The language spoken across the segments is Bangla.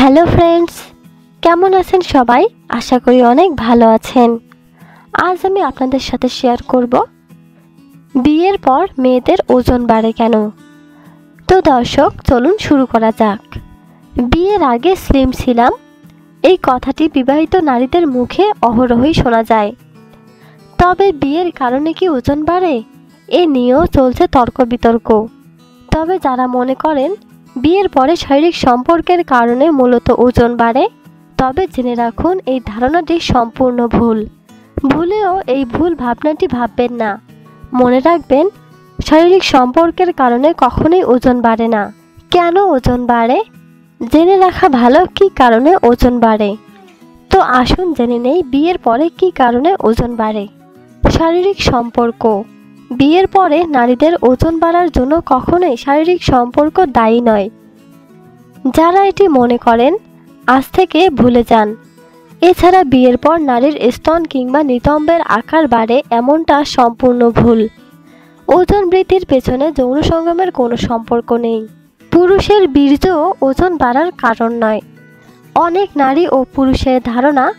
হ্যালো ফ্রেন্ডস, কেমন আছেন সবাই? আশা করি অনেক ভালো আছেন। আজ আমি আপনাদের সাথে শেয়ার করব, বিয়ের পর মেয়েদের ওজন বাড়ে কেন? তো দর্শক, চলুন শুরু করা যাক। বিয়ের আগে স্লিম ছিলাম, এই কথাটি বিবাহিত নারীদের মুখে অহরহই শোনা যায়। তবে বিয়ের কারণে কি ওজন বাড়ে? এ নিয়েও চলছে তর্ক বিতর্ক। তবে যারা মনে করেন বিয়ের পরে শারীরিক সম্পর্কের কারণে মূলত ওজন বাড়ে। তবে জেনে রাখুন, এই ধারণাটি সম্পূর্ণ ভুল। ভুলেও এই ভুল ভাবনাটি ভাববেন না। মনে রাখবেন, শারীরিক সম্পর্কের কারণে কখনোই ওজন বাড়ে না। কেন ওজন বাড়ে? জেনে রাখা ভালো, কি কারণে ওজন বাড়ে? তো আসুন জেনে নেই, বিয়ের পরে কি কারণে ওজন বাড়ে? শারীরিক সম্পর্ক বিয়ের পরে নারীদের ওজন বাড়ার জন্য কখনোই শারীরিক সম্পর্ক দায়ী নয়। যারা এটি মনে করেন, আজ থেকে ভুলে যান। এছাড়া বিয়ের পর নারীর স্তন কিংবা নিতম্বের আকার বাড়ে এমনটা সম্পূর্ণ ভুল। ওজন বৃদ্ধির পেছনে যৌন সঙ্গমের কোনো সম্পর্ক নেই। পুরুষের বীর্য ওজন বাড়ার কারণ নয়। অনেক নারী ও পুরুষের ধারণা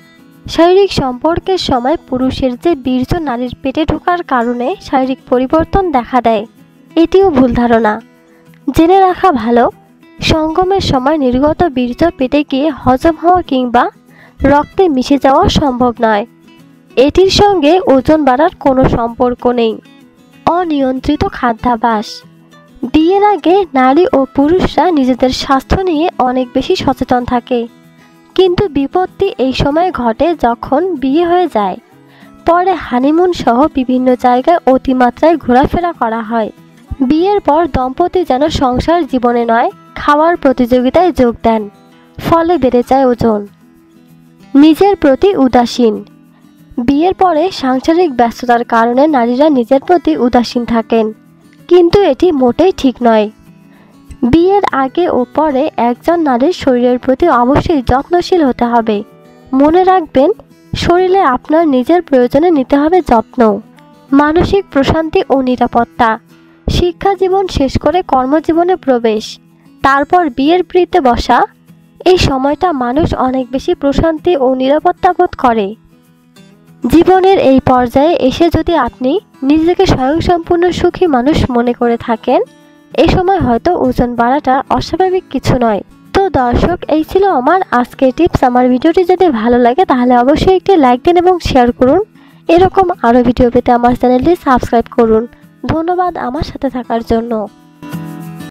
শারীরিক সম্পর্কের সময় পুরুষের যে বীর্য নারীর পেটে ঢোকার কারণে শারীরিক পরিবর্তন দেখা দেয়, এটিও ভুল ধারণা। জেনে রাখা ভালো, সঙ্গমের সময় নির্গত বীর্য পেটে গিয়ে হজম হওয়া কিংবা রক্তে মিশে যাওয়া সম্ভব নয়। এটির সঙ্গে ওজন বাড়ার কোনো সম্পর্ক নেই। অনিয়ন্ত্রিত খাদ্যাভ্যাস। বিয়ের আগে নারী ও পুরুষরা নিজেদের স্বাস্থ্য নিয়ে অনেক বেশি সচেতন থাকে। কিন্তু বিপত্তি এই সময় ঘটে যখন বিয়ে হয়ে যায়। পরে হানিমুন সহ বিভিন্ন জায়গায় অতিমাত্রায় ঘোরাফেরা করা হয়। বিয়ের পর দম্পতি যেন সংসার জীবনে নয়, খাওয়ার প্রতিযোগিতায় যোগ দেন। ফলে বেড়ে যায় ওজন। নিজের প্রতি উদাসীন। বিয়ের পরে সাংসারিক ব্যস্ততার কারণে নারীরা নিজের প্রতি উদাসীন থাকেন। কিন্তু এটি মোটেই ঠিক নয়। বিয়ের আগে ও পরে একজন নারীর শরীরের প্রতি অবশ্যই যত্নশীল হতে হবে। মনে রাখবেন, শরীরে আপনার নিজের প্রয়োজনে নিতে হবে যত্ন, মানসিক প্রশান্তি ও নিরাপত্তা, শিক্ষা জীবন শেষ করে কর্মজীবনে প্রবেশ, তারপর বিয়ের প্রীতে বসা, এই সময়টা মানুষ অনেক বেশি প্রশান্তি ও নিরাপত্তা বোধ করে। জীবনের এই পর্যায়ে এসে যদি আপনি নিজেকে স্বয়ংসম্পূর্ণ সুখী মানুষ মনে করে থাকেন এই সময় হয়তো ওজন বাড়াটা অস্বাভাবিক কিছু নয়। তো দর্শক, এই ছিল আমার আজকের টিপস। আমার ভিডিওটি যদি ভালো লাগে, তাহলে অবশ্যই একটি লাইক দিন এবং শেয়ার করুন। এরকম আরও ভিডিও পেতে আমার চ্যানেলটি সাবস্ক্রাইব করুন। ধন্যবাদ আমার সাথে থাকার জন্য।